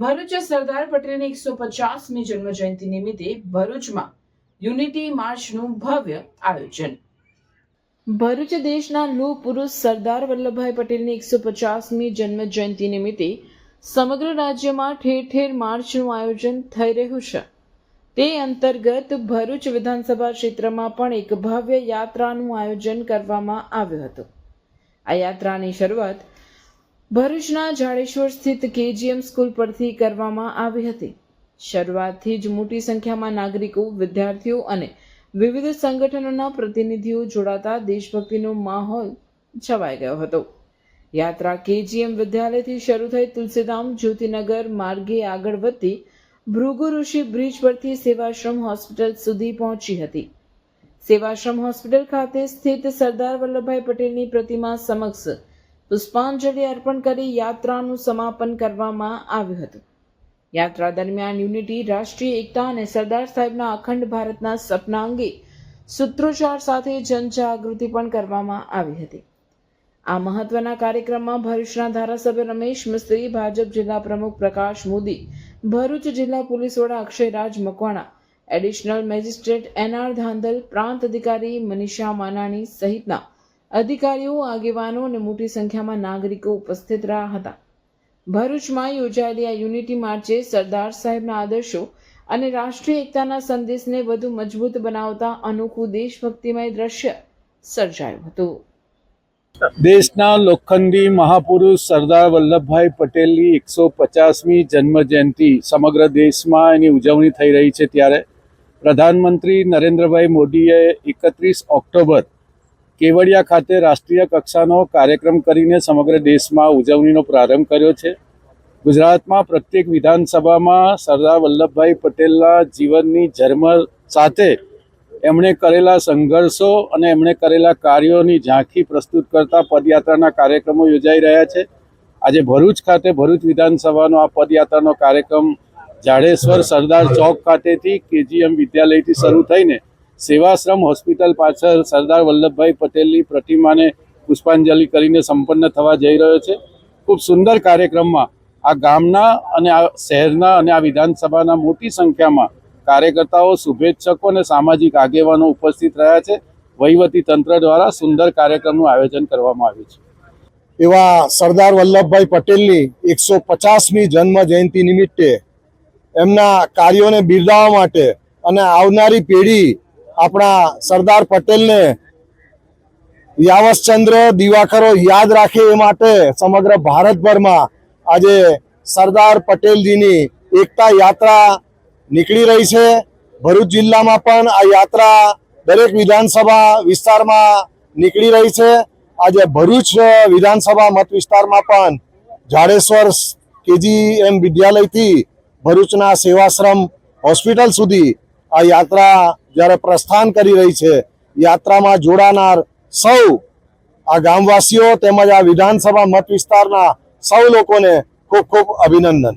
ભરૂચ સરદાર પટેલની એકસો પચાસમી જન્મ જયંતિ નિમિત્તે ભરૂચમાં યુનિટી માર્ચનું ભવ્ય આયોજન. ભરૂચ દેશના લુ પુરુષ સરદાર વલ્લભભાઈ પટેલની એકસો પચાસમી જન્મ જયંતિ નિમિત્તે સમગ્ર રાજ્યમાં ઠેર ઠેર માર્ચનું આયોજન થઈ રહ્યું છે. તે અંતર્ગત ભરૂચ વિધાનસભા ક્ષેત્રમાં પણ એક ભવ્ય યાત્રાનું આયોજન કરવામાં આવ્યું હતું. આ યાત્રાની શરૂઆત ભરૂચના જાડેશ્વર સ્થિત કેજીએમ સ્કૂલ પરથી કરવામાં આવી હતી. શરૂઆતથી જ મોટી સંખ્યામાં નાગરિકો, વિદ્યાર્થીઓ અને વિવિધ સંગઠનોના પ્રતિનિધિઓ જોડાતા દેશભક્તિનો માહોલ છવાઈ ગયો હતો. યાત્રા કેજીએમ વિદ્યાલયથી શરૂ થઈ તુલસીધામ, જ્યોતિનગર માર્ગે આગળ વધતી ભૃગુ ઋષિ બ્રિજ પરથી સેવાશ્રમ હોસ્પિટલ સુધી પહોંચી હતી. સેવાશ્રમ હોસ્પિટલ ખાતે સ્થિત સરદાર વલ્લભભાઈ પટેલની પ્રતિમા સમક્ષ પુષ્પાંજલિ અર્પણ કરી યાત્રાનું સમાપન કરવામાં આવ્યું હતું. યાત્રા દરમિયાન યુનિટી, રાષ્ટ્રીય એકતા અને સરદાર સાહેબના અખંડ ભારતના સપના અંગે સૂત્રોચ્ચાર સાથે જનજાગૃતિ પણ કરવામાં આવી હતી. આ મહત્વના કાર્યક્રમમાં ભરૂચના ધારાસભ્ય રમેશ મિસ્ત્રી, ભાજપ જિલ્લા પ્રમુખ પ્રકાશ મોદી, ભરૂચ જિલ્લા પોલીસ વડા Akshayraj Makwana, additional magistrate N R Dhandhal, પ્રાંત અધિકારી મનીષા માનાણી સહિતના અધિકારીઓ, આગેવાનો અને મોટી સંખ્યામાં નાગરિકો ઉપસ્થિત રહ્યા હતા. ભરૂચમાં યોજાયેલી આ યુનિટી માર્ચે સરદાર સાહેબના આદર્શો અને રાષ્ટ્રીય એકતાના સંદેશને વધુ મજબૂત બનાવતા અનોખું દેશભક્તિમય દ્રશ્ય સર્જાયું હતું. દેશના લોખંડી મહાપુરુષ સરદાર વલ્લભભાઈ પટેલની એકસો પચાસમી જન્મ જયંતિ સમગ્ર દેશમાં એની ઉજવણી થઈ રહી છે ત્યારે પ્રધાનમંત્રી નરેન્દ્રભાઈ મોદીએ એકત્રીસ ઓક્ટોબર કેવડિયા ખાતે રાષ્ટ્રીય કક્ષાનો કાર્યક્રમ કરીને સમગ્ર દેશમાં ઉજવણીનો પ્રારંભ કર્યો છે. ગુજરાતમાં પ્રત્યેક વિધાનસભામાં સરદાર વલ્લભભાઈ પટેલના જીવનની ઝરમર સાથે એમણે કરેલા સંઘર્ષો અને એમણે કરેલા કાર્યોની ઝાંખી પ્રસ્તુત કરતા પદયાત્રાના કાર્યક્રમો યોજાઈ રહ્યા છે. આજે ભરૂચ ખાતે ભરૂચ વિધાનસભાનો આ પદયાત્રાનો કાર્યક્રમ જાડેશ્વર સરદાર ચોક ખાતેથી કેજીએમ વિદ્યાલયથી શરૂ થઈને સેવાશ્રમ હોસ્પિટલ પાછળ સરદાર વલ્લભભાઈ પટેલની પ્રતિમાને પુષ્પાંજલિ કરીને સંપન્ન થવા જઈ રહ્યો છે. ખૂબ સુંદર કાર્યક્રમમાં આ ગામના અને આ શહેરના અને આ વિધાનસભાના મોટી સંખ્યામાં કાર્યકર્તાઓ, શુભેચ્છકો અને સામાજિક આગેવાનો ઉપસ્થિત રહ્યા છે. વહીવટી તંત્ર દ્વારા સુંદર કાર્યક્રમનું આયોજન કરવામાં આવ્યું છે. એવા સરદાર વલ્લભભાઈ પટેલની એકસો પચાસમી જન્મ જયંતિ નિમિત્તે એમના કાર્યોને બિરદાવવા માટે અને આવનારી પેઢી આપણા સરદાર પટેલને યાવશચંદ્ર દિવાકરો યાદ રાખે એ માટે સમગ્ર ભારતભરમાં આજે સરદાર પટેલજીની એકતા યાત્રા નીકળી રહી છે. ભરૂચ જિલ્લામાં પણ આ યાત્રા દરેક વિધાનસભા વિસ્તારમાં નીકળી રહી છે. આજે ભરૂચ વિધાનસભા મત વિસ્તારમાં પણ જાડેશ્વર કેજી એમ વિદ્યાલયથી ભરૂચના સેવાશ્રમ હોસ્પિટલ સુધી આ યાત્રા જ્યારે પ્રસ્થાન કરી રહી છે, યાત્રામાં જોડાનાર સૌ આ ગામવાસીઓ તેમજ આ વિધાનસભા મત વિસ્તારના સૌ લોકોને ખૂબ ખૂબ અભિનંદન.